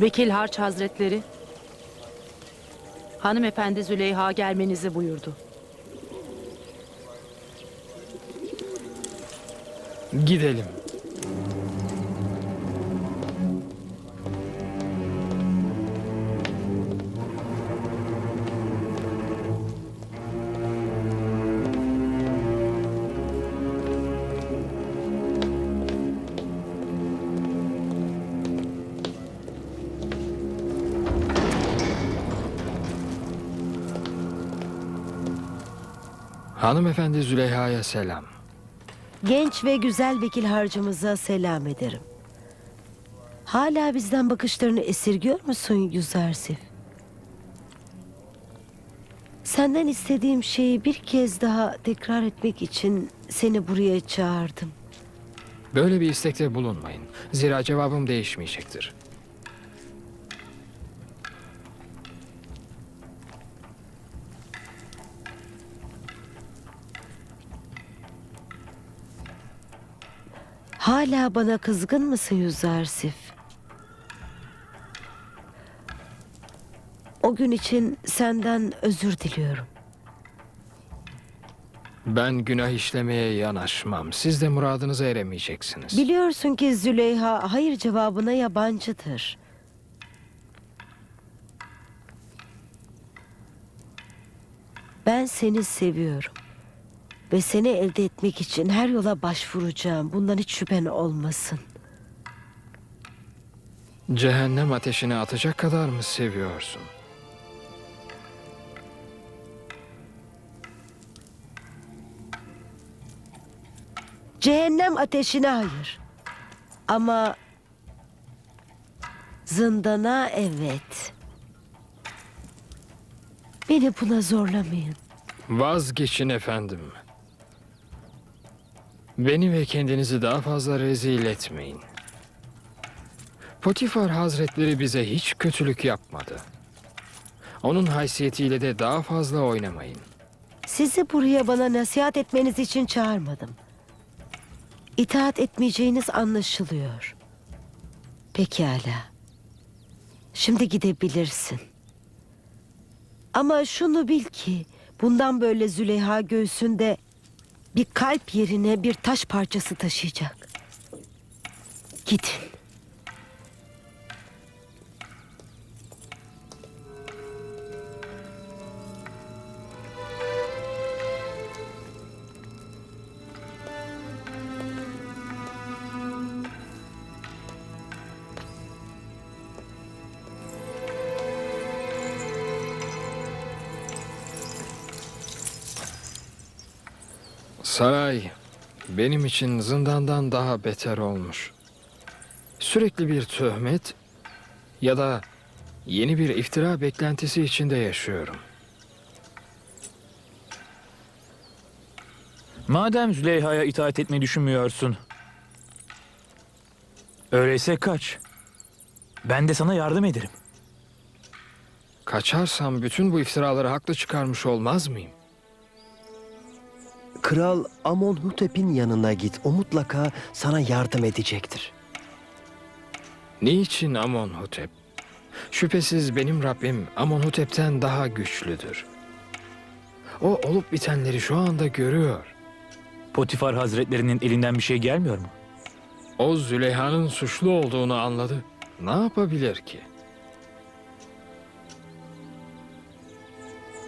Vekil Harç Hazretleri, hanımefendi Züleyha gelmenizi buyurdu. Gidelim. Hanımefendi Züleyha'ya selam. Genç ve güzel vekil harcımıza selam ederim. Hala bizden bakışlarını esirgiyor musun Yüzersif? Senden istediğim şeyi bir kez daha tekrar etmek için seni buraya çağırdım. Böyle bir istekte bulunmayın. Zira cevabım değişmeyecektir. Hala bana kızgın mısın Yüzersif? O gün için senden özür diliyorum. Ben günah işlemeye yanaşmam. Siz de muradınıza eremeyeceksiniz. Biliyorsun ki Züleyha hayır cevabına yabancıdır. Ben seni seviyorum. Ve seni elde etmek için her yola başvuracağım. Bundan hiç şüphen olmasın. Cehennem ateşine atacak kadar mı seviyorsun? Cehennem ateşine hayır. Ama zindana evet. Beni buna zorlamayın. Vazgeçin efendim. Beni ve kendinizi daha fazla rezil etmeyin. Potifar Hazretleri bize hiç kötülük yapmadı. Onun haysiyetiyle de daha fazla oynamayın. Sizi buraya bana nasihat etmeniz için çağırmadım. İtaat etmeyeceğiniz anlaşılıyor. Pekala. Şimdi gidebilirsin. Ama şunu bil ki bundan böyle Züleyha göğsünde bir kalp yerine bir taş parçası taşıyacak. Gidin. Saray benim için zindandan daha beter olmuş. Sürekli bir töhmet ya da yeni bir iftira beklentisi içinde yaşıyorum. Madem Züleyha'ya itaat etmeyi düşünmüyorsun. Öyleyse kaç. Ben de sana yardım ederim. Kaçarsam bütün bu iftiraları haklı çıkarmış olmaz mıyım? Kral Amonhotep'in yanına git. O mutlaka sana yardım edecektir. Niçin Amonhotep? Şüphesiz benim Rabbim Amonhotep'ten daha güçlüdür. O olup bitenleri şu anda görüyor. Potifar Hazretlerinin elinden bir şey gelmiyor mu? O Züleyha'nın suçlu olduğunu anladı. Ne yapabilir ki?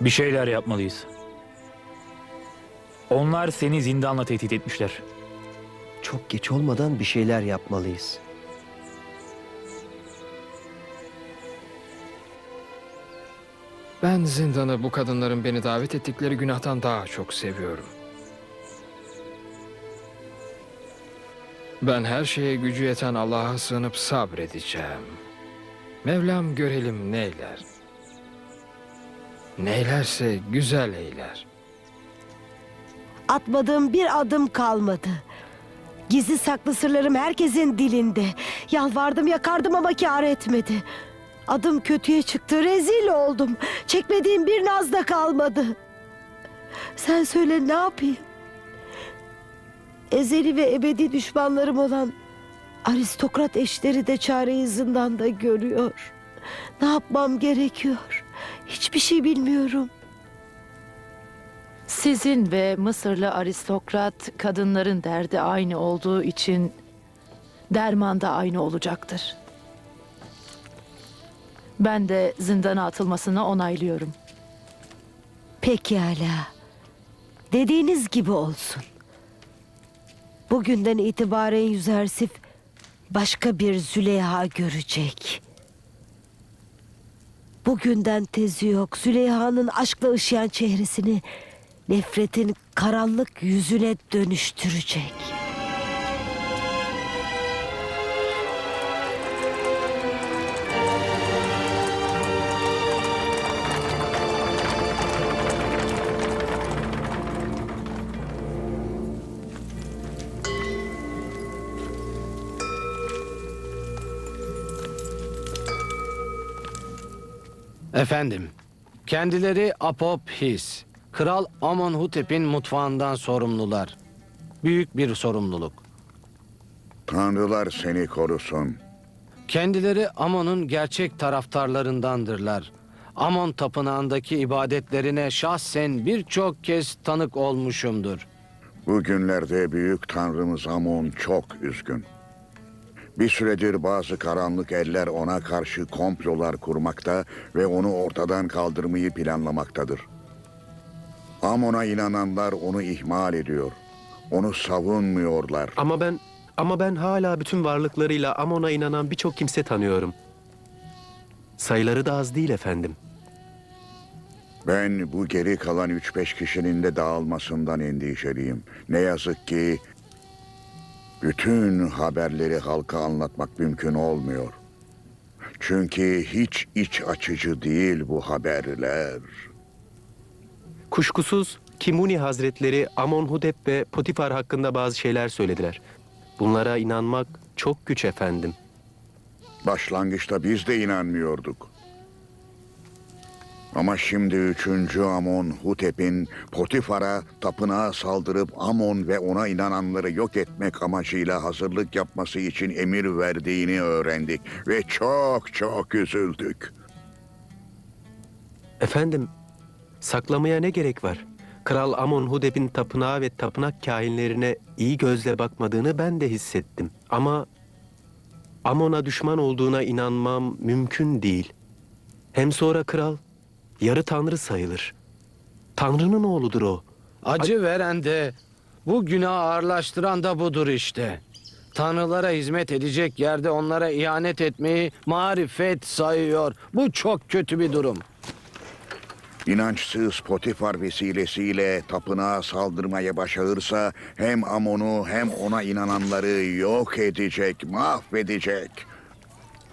Bir şeyler yapmalıyız. Onlar seni zindanla tehdit etmişler. Çok geç olmadan bir şeyler yapmalıyız. Ben zindanı bu kadınların beni davet ettikleri günahtan daha çok seviyorum. Ben her şeye gücü yeten Allah'a sığınıp sabredeceğim. Mevlam görelim neyler. Neylerse güzel eyler. Atmadığım bir adım kalmadı. Gizli saklı sırlarım herkesin dilinde. Yalvardım yakardım ama kâr etmedi. Adım kötüye çıktı, rezil oldum. Çekmediğim bir naz da kalmadı. Sen söyle ne yapayım? Ezeli ve ebedi düşmanlarım olan Aristokrat eşleri de çareyi zindanda görüyor. Ne yapmam gerekiyor? Hiçbir şey bilmiyorum. Sizin ve Mısırlı aristokrat kadınların derdi aynı olduğu için derman da aynı olacaktır. Ben de zindana atılmasını onaylıyorum. Pekala. Dediğiniz gibi olsun. Bugünden itibaren Yüzersif başka bir Züleyha görecek. Bugünden tezi yok. Züleyha'nın aşkla ışıyan çehresini nefretin karanlık yüzüne dönüştürecek. Efendim, kendileri Apophis, Kral Amonhotep'in mutfağından sorumlular. Büyük bir sorumluluk. Tanrılar seni korusun. Kendileri Amon'un gerçek taraftarlarındandırlar. Amon tapınağındaki ibadetlerine şahsen birçok kez tanık olmuşumdur. Bugünlerde büyük tanrımız Amon çok üzgün. Bir süredir bazı karanlık eller ona karşı komplolar kurmakta ve onu ortadan kaldırmayı planlamaktadır. Amon'a inananlar onu ihmal ediyor. Onu savunmuyorlar. Ama ben ama ben hala bütün varlıklarıyla Amon'a inanan birçok kimse tanıyorum. Sayıları da az değil efendim. Ben bu geri kalan 3-5 kişinin de dağılmasından endişeliyim. Ne yazık ki bütün haberleri halka anlatmak mümkün olmuyor. Çünkü hiç iç açıcı değil bu haberler. Kuşkusuz Kimuni Hazretleri Amonhotep ve Potifar hakkında bazı şeyler söylediler. Bunlara inanmak çok güç efendim. Başlangıçta biz de inanmıyorduk. Ama şimdi 3. Amon Hutep'in Potifar'a tapınağa saldırıp Amon ve ona inananları yok etmek amacıyla hazırlık yapması için emir verdiğini öğrendik ve çok çok üzüldük. Efendim, saklamaya ne gerek var? Kral Amonhotep'in tapınağı ve tapınak kahinlerine iyi gözle bakmadığını ben de hissettim. Ama Amon'a düşman olduğuna inanmam mümkün değil. Hem sonra kral yarı tanrı sayılır. Tanrı'nın oğludur o. Acı veren de, bu günahı ağırlaştıran da budur işte. Tanrılara hizmet edecek yerde onlara ihanet etmeyi marifet sayıyor. Bu çok kötü bir durum. İnançsız Potifar vesilesiyle tapınağa saldırmaya başarırsa hem Amon'u hem ona inananları yok edecek, mahvedecek.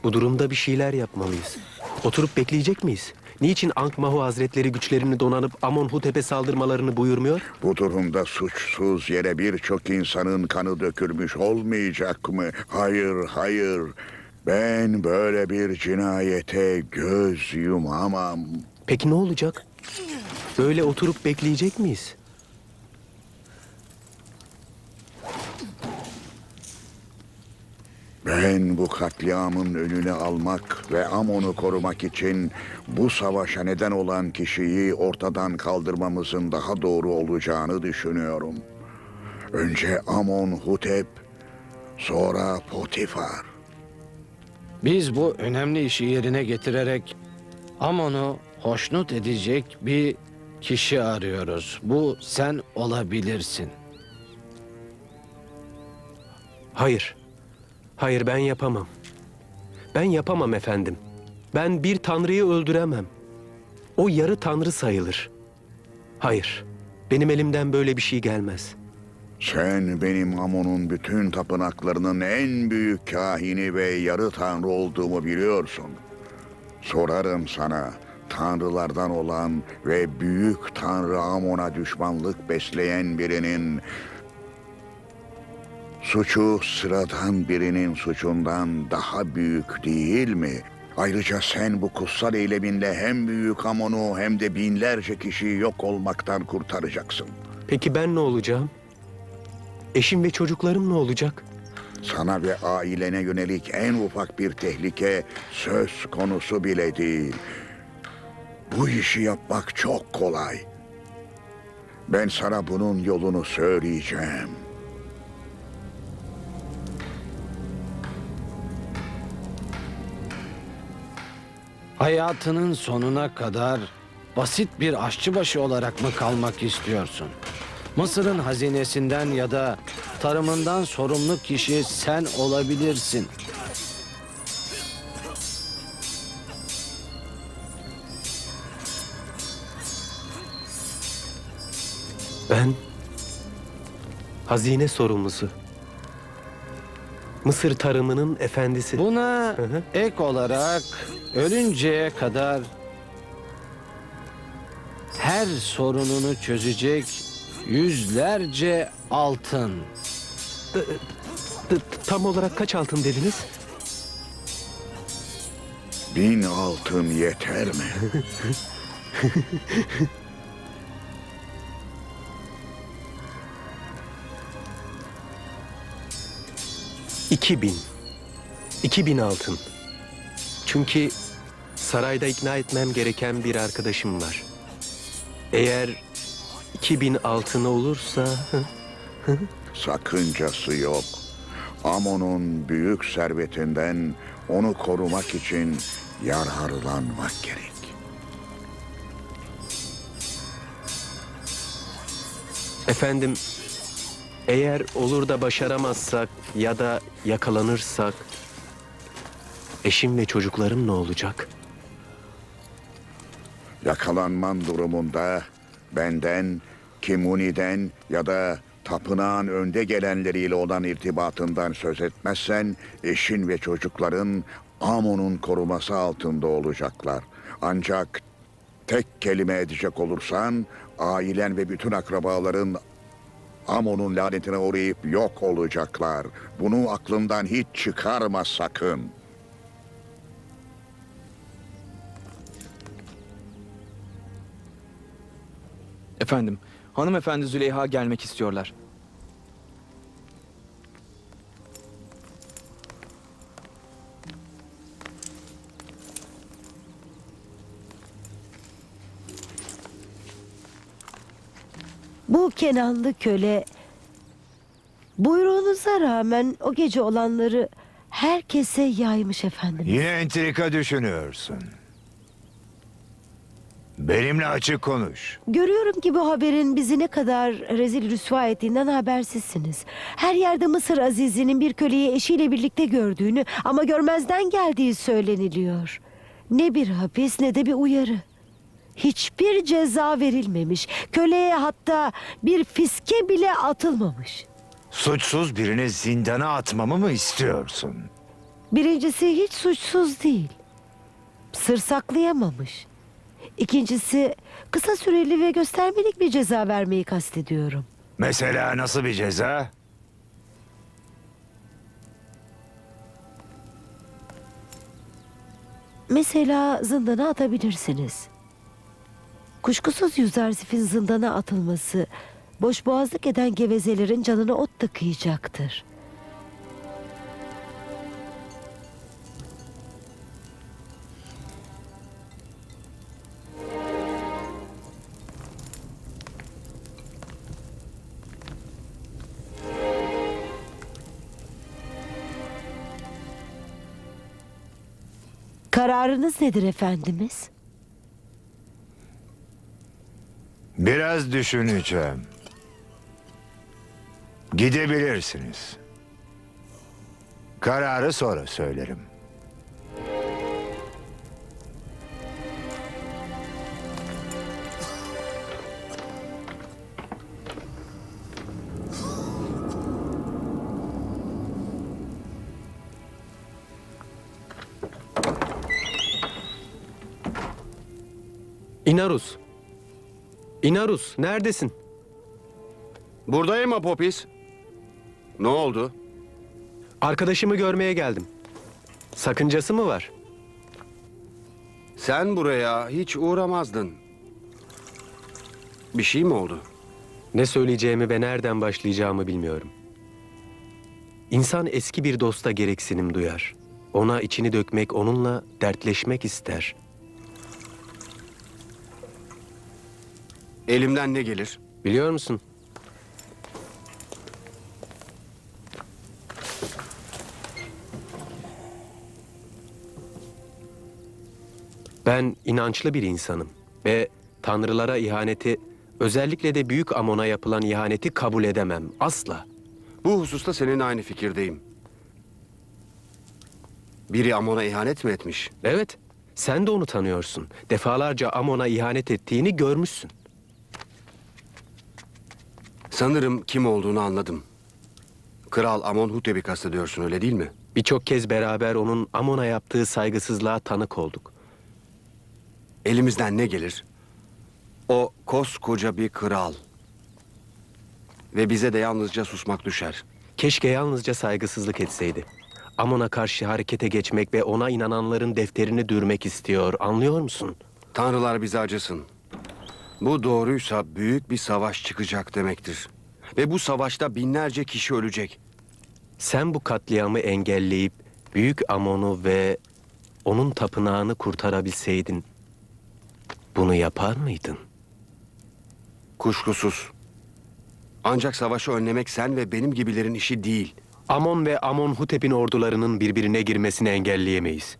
Bu durumda bir şeyler yapmalıyız. Oturup bekleyecek miyiz? Niçin Ankh-Mahu Hazretleri güçlerini donanıp Amonhotep'e saldırmalarını buyurmuyor? Bu durumda suçsuz yere birçok insanın kanı dökülmüş olmayacak mı? Hayır, hayır. Ben böyle bir cinayete göz yumamam. Peki ne olacak? Böyle oturup bekleyecek miyiz? Ben bu katliamın önünü almak ve Amon'u korumak için bu savaşa neden olan kişiyi ortadan kaldırmamızın daha doğru olacağını düşünüyorum. Önce Amon Hutep, sonra Potifar. Biz bu önemli işi yerine getirerek Amon'u hoşnut edecek bir kişi arıyoruz. Bu sen olabilirsin. Hayır. Hayır ben yapamam. Ben yapamam efendim. Ben bir tanrıyı öldüremem. O yarı tanrı sayılır. Hayır. Benim elimden böyle bir şey gelmez. Sen benim Amon'un bütün tapınaklarının en büyük kahini ve yarı tanrı olduğumu biliyorsun. Sorarım sana, tanrılardan olan ve büyük tanrı Amon'a düşmanlık besleyen birinin suçu sıradan birinin suçundan daha büyük değil mi? Ayrıca sen bu kutsal eyleminle hem büyük Amon'u hem de binlerce kişiyi yok olmaktan kurtaracaksın. Peki ben ne olacağım? Eşim ve çocuklarım ne olacak? Sana ve ailene yönelik en ufak bir tehlike söz konusu bile değil. Bu işi yapmak çok kolay. Ben sana bunun yolunu söyleyeceğim. Hayatının sonuna kadar basit bir aşçıbaşı olarak mı kalmak istiyorsun? Mısır'ın hazinesinden ya da tarımından sorumlu kişi sen olabilirsin. Ben hazine sorumlusu. Mısır tarımının efendisi. Buna hı. ek olarak ölünceye kadar her sorununu çözecek yüzlerce altın. T- Tam olarak kaç altın dediniz? Bin altın yeter mi? İki bin. İki bin altın. Çünkü sarayda ikna etmem gereken bir arkadaşım var. Eğer iki bin altın olursa... Sakıncası yok. Amon'un büyük servetinden onu korumak için yararlanmak gerek. Efendim, eğer olur da başaramazsak ya da yakalanırsak... Eşim ve çocuklarım ne olacak? Yakalanman durumunda benden, Kimuni'den ya da tapınağın önde gelenleriyle olan irtibatından söz etmezsen eşin ve çocukların Amon'un koruması altında olacaklar. Ancak tek kelime edecek olursan ailen ve bütün akrabaların Amon'un lanetine uğrayıp yok olacaklar. Bunu aklından hiç çıkarma sakın. Efendim, hanımefendi Züleyha gelmek istiyorlar. Bu Kenanlı köle buyruğunuza rağmen o gece olanları herkese yaymış efendim. Yine entrika düşünüyorsun. Benimle açık konuş. Görüyorum ki bu haberin bizi ne kadar rezil rüsva ettiğinden habersizsiniz. Her yerde Mısır Azizi'nin bir köleyi eşiyle birlikte gördüğünü ama görmezden geldiği söyleniliyor. Ne bir hapis ne de bir uyarı. Hiçbir ceza verilmemiş. Köleye hatta bir fiske bile atılmamış. Suçsuz birini zindana atmamı mı istiyorsun? Birincisi hiç suçsuz değil. Sır saklayamamış. İkincisi kısa süreli ve göstermelik bir ceza vermeyi kastediyorum. Mesela nasıl bir ceza? Mesela zindana atabilirsiniz. Kuşkusuz Yüzersif'in zindana atılması boş boğazlık eden gevezelerin canına ot da kıyacaktır. Kararınız nedir efendimiz? Biraz düşüneceğim. Gidebilirsiniz. Kararı sonra söylerim. İnarus. İnarus, neredesin? Buradayım Apopis. Ne oldu? Arkadaşımı görmeye geldim. Sakıncası mı var? Sen buraya hiç uğramazdın. Bir şey mi oldu? Ne söyleyeceğimi ve nereden başlayacağımı bilmiyorum. İnsan eski bir dosta gereksinim duyar. Ona içini dökmek, onunla dertleşmek ister. Elimden ne gelir? Biliyor musun? Ben inançlı bir insanım ve tanrılara ihaneti, özellikle de büyük Amon'a yapılan ihaneti kabul edemem asla. Bu hususta seninle aynı fikirdeyim. Biri Amon'a ihanet mi etmiş? Evet, sen de onu tanıyorsun. Defalarca Amon'a ihanet ettiğini görmüşsün. Sanırım kim olduğunu anladım. Kral Amonhotep'i kastediyorsun öyle değil mi? Birçok kez beraber onun Amon'a yaptığı saygısızlığa tanık olduk. Elimizden ne gelir? O koskoca bir kral. Ve bize de yalnızca susmak düşer. Keşke yalnızca saygısızlık etseydi. Amon'a karşı harekete geçmek ve ona inananların defterini dürmek istiyor. Anlıyor musun? Tanrılar bize acısın. Bu doğruysa büyük bir savaş çıkacak demektir. Ve bu savaşta binlerce kişi ölecek. Sen bu katliamı engelleyip Büyük Amon'u ve onun tapınağını kurtarabilseydin bunu yapar mıydın? Kuşkusuz. Ancak savaşı önlemek sen ve benim gibilerin işi değil. Amon ve Amonhotep'in ordularının birbirine girmesini engelleyemeyiz.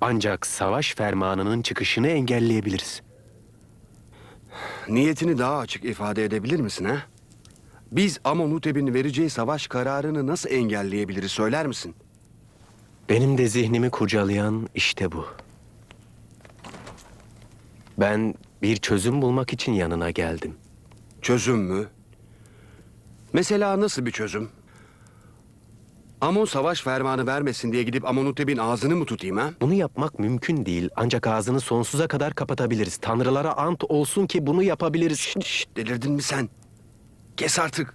Ancak savaş fermanının çıkışını engelleyebiliriz. Niyetini daha açık ifade edebilir misin ha? Biz Amonhotep'in vereceği savaş kararını nasıl engelleyebiliriz söyler misin? Benim de zihnimi kurcalayan işte bu. Ben bir çözüm bulmak için yanına geldim. Çözüm mü? Mesela nasıl bir çözüm? Amon savaş fermanı vermesin diye gidip Amonhotep'in ağzını mı tutayım ha? Bunu yapmak mümkün değil ancak ağzını sonsuza kadar kapatabiliriz. Tanrılara ant olsun ki bunu yapabiliriz. Şşt, şşt, delirdin mi sen? Kes artık.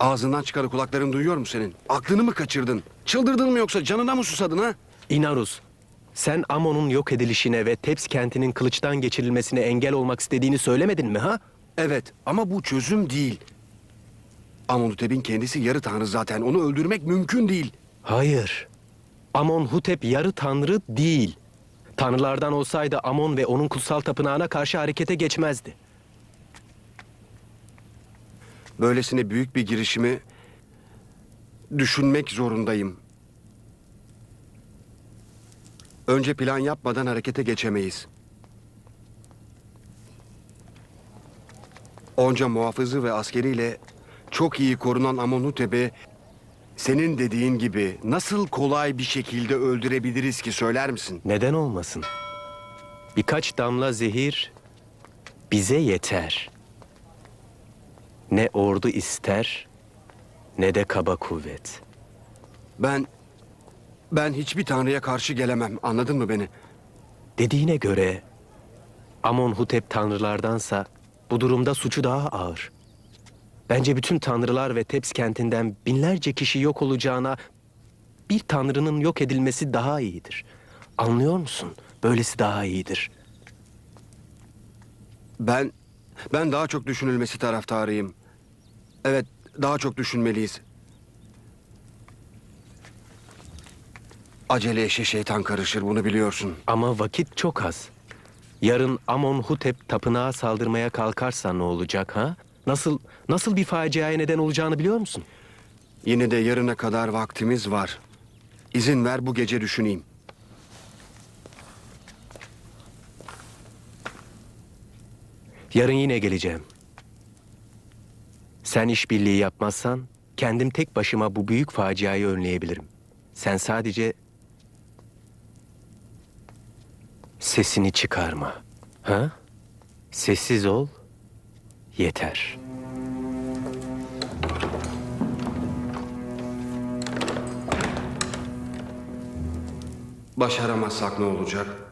Ağzından çıkanı kulakların duyuyor mu senin? Aklını mı kaçırdın? Çıldırdın mı yoksa canına mı susadın ha? İnarus, sen Amon'un yok edilişine ve Teps kentinin kılıçtan geçirilmesine engel olmak istediğini söylemedin mi ha? Evet ama bu çözüm değil. Amonhotep'in kendisi yarı tanrı zaten. Onu öldürmek mümkün değil. Hayır. Amonhotep yarı tanrı değil. Tanrılardan olsaydı Amon ve onun kutsal tapınağına karşı harekete geçmezdi. Böylesine büyük bir girişimi düşünmek zorundayım. Önce plan yapmadan harekete geçemeyiz. Onca muhafızı ve askeriyle çok iyi korunan Amonhotep'i senin dediğin gibi nasıl kolay bir şekilde öldürebiliriz ki söyler misin? Neden olmasın? Birkaç damla zehir bize yeter. Ne ordu ister ne de kaba kuvvet. Ben ben hiçbir tanrıya karşı gelemem. Anladın mı beni? Dediğine göre Amonhotep tanrılardansa bu durumda suçu daha ağır. Bence bütün tanrılar ve Teps kentinden binlerce kişi yok olacağına bir tanrının yok edilmesi daha iyidir. Anlıyor musun? Böylesi daha iyidir. Ben ben daha çok düşünülmesi taraftarıyım. Evet, daha çok düşünmeliyiz. Acele işe şeytan karışır bunu biliyorsun. Ama vakit çok az. Yarın Amonhotep tapınağa saldırmaya kalkarsa ne olacak ha? Nasıl nasıl bir faciaya neden olacağını biliyor musun? Yine de yarına kadar vaktimiz var. İzin ver bu gece düşüneyim. Yarın yine geleceğim. Sen işbirliği yapmazsan kendim tek başıma bu büyük faciayı önleyebilirim. Sen sadece sesini çıkarma. Ha? Sessiz ol. Yeter. Başaramazsak ne olacak?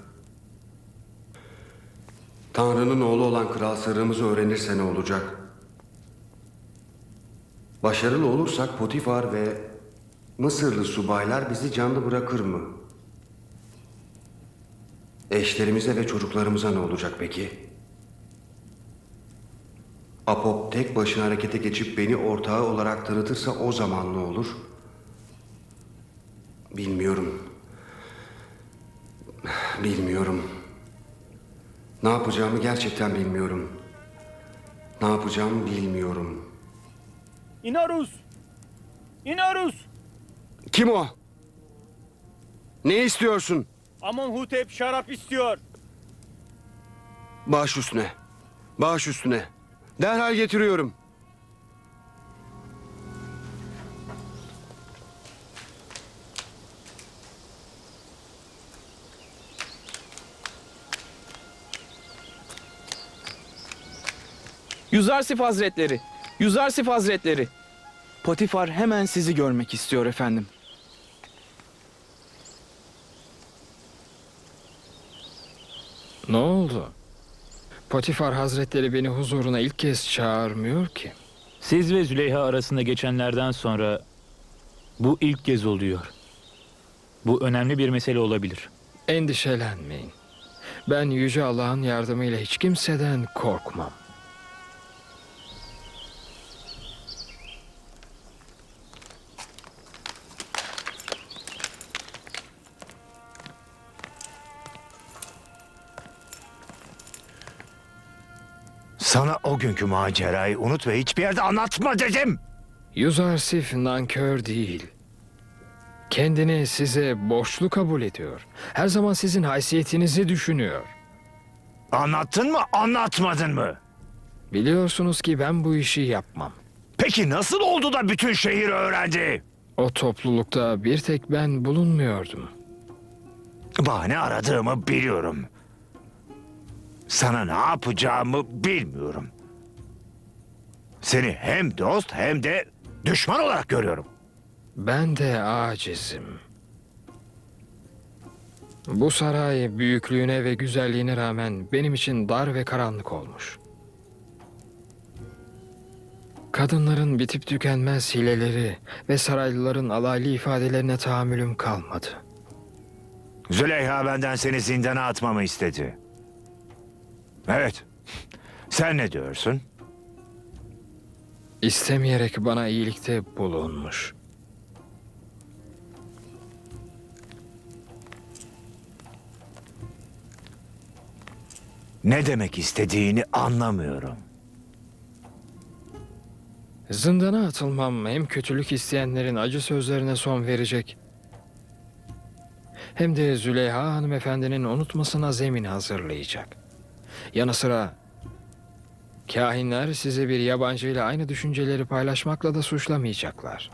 Tanrı'nın oğlu olan kral sırrımızı öğrenirse ne olacak? Başarılı olursak Potifar ve Mısırlı subaylar bizi canlı bırakır mı? Eşlerimize ve çocuklarımıza ne olacak peki? Apop tek başına harekete geçip beni ortağı olarak tanıtırsa o zaman ne olur? Bilmiyorum. Bilmiyorum. Ne yapacağımı gerçekten bilmiyorum. Ne yapacağımı bilmiyorum. İnaruz! İnaruz! Kim o? Ne istiyorsun? Amonhotep şarap istiyor. Baş üstüne. Baş üstüne. Derhal getiriyorum. Yüzarsif Hazretleri, Yüzarsif Hazretleri. Potifar hemen sizi görmek istiyor efendim. Ne oldu? Potifar Hazretleri beni huzuruna ilk kez çağırmıyor ki. Siz ve Züleyha arasında geçenlerden sonra bu ilk kez oluyor. Bu önemli bir mesele olabilir. Endişelenmeyin. Ben Yüce Allah'ın yardımıyla hiç kimseden korkmam. Sana o günkü macerayı unut ve hiçbir yerde anlatma dedim. Yuzarsif nankör değil. Kendini size borçlu kabul ediyor. Her zaman sizin haysiyetinizi düşünüyor. Anlattın mı, anlatmadın mı? Biliyorsunuz ki ben bu işi yapmam. Peki nasıl oldu da bütün şehir öğrendi? O toplulukta bir tek ben bulunmuyordum. Bahane aradığımı biliyorum. Sana ne yapacağımı bilmiyorum. Seni hem dost hem de düşman olarak görüyorum. Ben de acizim. Bu saray büyüklüğüne ve güzelliğine rağmen benim için dar ve karanlık olmuş. Kadınların bitip tükenmez hileleri ve saraylıların alaylı ifadelerine tahammülüm kalmadı. Züleyha benden seni zindana atmamı istedi. Evet. Sen ne diyorsun? İstemeyerek bana iyilikte bulunmuş. Ne demek istediğini anlamıyorum. Zindana atılmam hem kötülük isteyenlerin acı sözlerine son verecek hem de Züleyha hanımefendinin unutmasına zemin hazırlayacak. Yanı sıra kahinler sizi bir yabancıyla aynı düşünceleri paylaşmakla da suçlamayacaklar.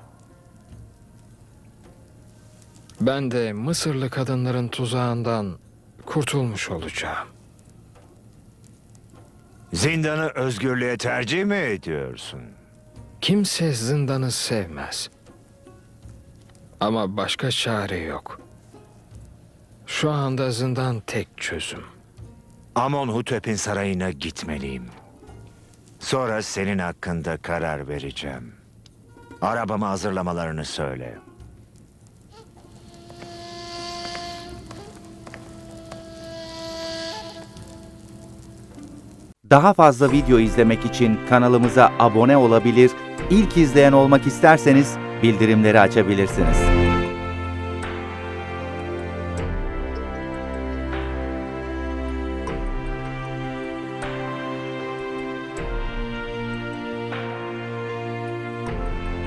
Ben de Mısırlı kadınların tuzağından kurtulmuş olacağım. Zindanı özgürlüğe tercih mi ediyorsun? Kimse zindanı sevmez. Ama başka çare yok. Şu anda zindan tek çözüm. Amonhotep'in sarayına gitmeliyim. Sonra senin hakkında karar vereceğim. Arabamı hazırlamalarını söyle. Daha fazla video izlemek için kanalımıza abone olabilir, ilk izleyen olmak isterseniz bildirimleri açabilirsiniz.